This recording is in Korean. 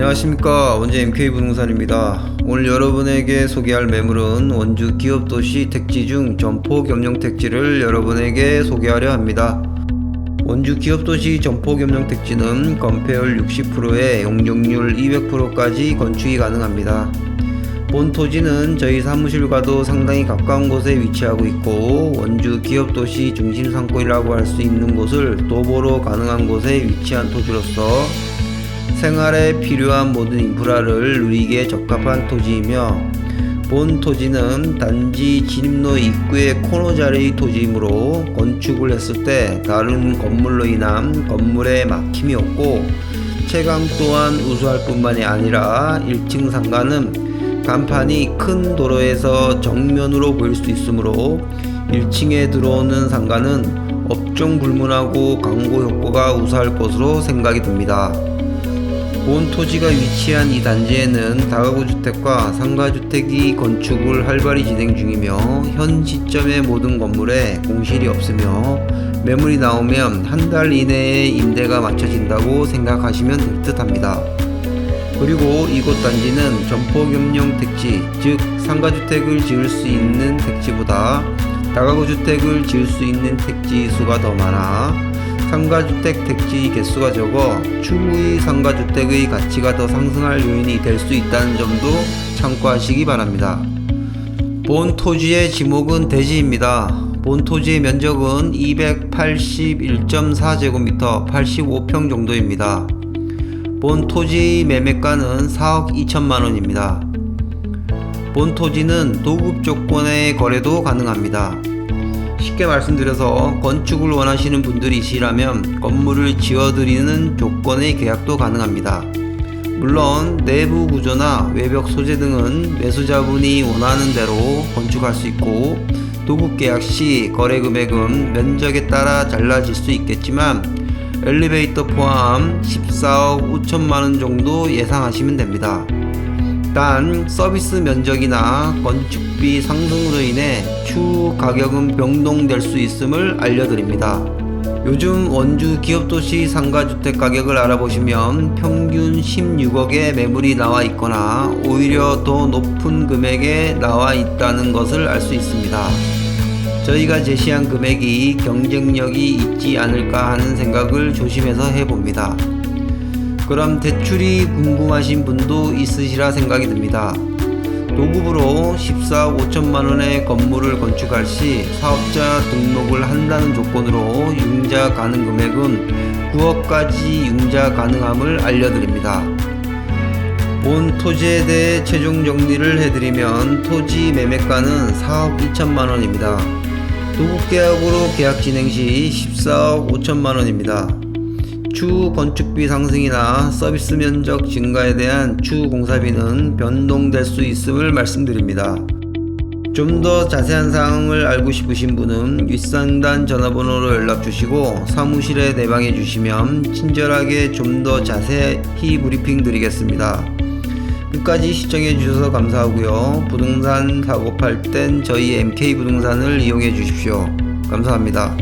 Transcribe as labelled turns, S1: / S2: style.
S1: 안녕하십니까 원주 MK 부동산입니다. 오늘 여러분에게 소개할 매물은 원주 기업 도시 택지 중 점포 겸용 택지를 여러분에게 소개하려 합니다. 원주 기업 도시 점포 겸용 택지는 건폐율 60%에 용적률 200%까지 건축이 가능합니다. 본 토지는 저희 사무실과도 상당히 가까운 곳에 위치하고 있고 원주 기업 도시 중심 상권이라고 할 수 있는 곳을 도보로 가능한 곳에 위치한 토지로서 생활에 필요한 모든 인프라를 누리기에 적합한 토지이며 본 토지는 단지 진입로 입구의 코너 자리 토지이므로 건축을 했을 때 다른 건물로 인한 건물에 막힘이 없고 채광 또한 우수할 뿐만이 아니라 1층 상가는 간판이 큰 도로에서 정면으로 보일 수 있으므로 1층에 들어오는 상가는 업종 불문하고 광고 효과가 우수할 것으로 생각이 듭니다. 본 토지가 위치한 이 단지에는 다가구 주택과 상가 주택이 건축을 활발히 진행 중이며 현 시점의 모든 건물에 공실이 없으며 매물이 나오면 한 달 이내에 임대가 맞춰진다고 생각하시면 될 듯 합니다. 그리고 이곳 단지는 점포 겸용 택지, 즉 상가주택을 지을 수 있는 택지보다 다가구 주택을 지을 수 있는 택지 수가 더 많아 상가주택 택지 개수가 적어 추후의 상가주택의 가치가 더 상승할 요인이 될 수 있다는 점도 참고하시기 바랍니다. 본 토지의 지목은 대지입니다. 본 토지의 면적은 281.4제곱미터 85평 정도입니다. 본 토지 매매가는 4억 2천만 원입니다. 본 토지는 도급 조건의 거래도 가능합니다. 쉽게 말씀드려서 건축을 원하시는 분들이시라면 건물을 지어드리는 조건의 계약도 가능합니다. 물론 내부 구조나 외벽 소재 등은 매수자분이 원하는 대로 건축할 수 있고 도급 계약 시 거래 금액은 면적에 따라 달라질 수 있겠지만 엘리베이터 포함 14억 5천만 원 정도 예상하시면 됩니다. 단 서비스 면적이나 건축비 상승으로 인해 추후 가격은 변동될 수 있음을 알려드립니다. 요즘 원주 기업도시 상가주택 가격을 알아보시면 평균 16억의 매물이 나와 있거나 오히려 더 높은 금액에 나와 있다는 것을 알 수 있습니다. 저희가 제시한 금액이 경쟁력이 있지 않을까 하는 생각을 조심해서 해봅니다. 그럼 대출이 궁금하신 분도 있으시라 생각이 듭니다. 도급으로 14억 5천만 원의 건물을 건축할 시 사업자 등록을 한다는 조건으로 융자 가능 금액은 9억까지 융자 가능함을 알려드립니다. 본 토지에 대해 최종 정리를 해드리면 토지 매매가는 4억 2천만 원입니다. 도급 계약으로 계약 진행 시 14억 5천만 원입니다. 추후 건축비 상승이나 서비스 면적 증가에 대한 추후 공사비는 변동될 수 있음을 말씀드립니다. 좀 더 자세한 사항을 알고 싶으신 분은 윗상단 전화번호로 연락 주시고 사무실에 내방해 주시면 친절하게 좀 더 자세히 브리핑 드리겠습니다. 끝까지 시청해 주셔서 감사하고요. 부동산 사고 팔 땐 저희 MK 부동산을 이용해 주십시오. 감사합니다.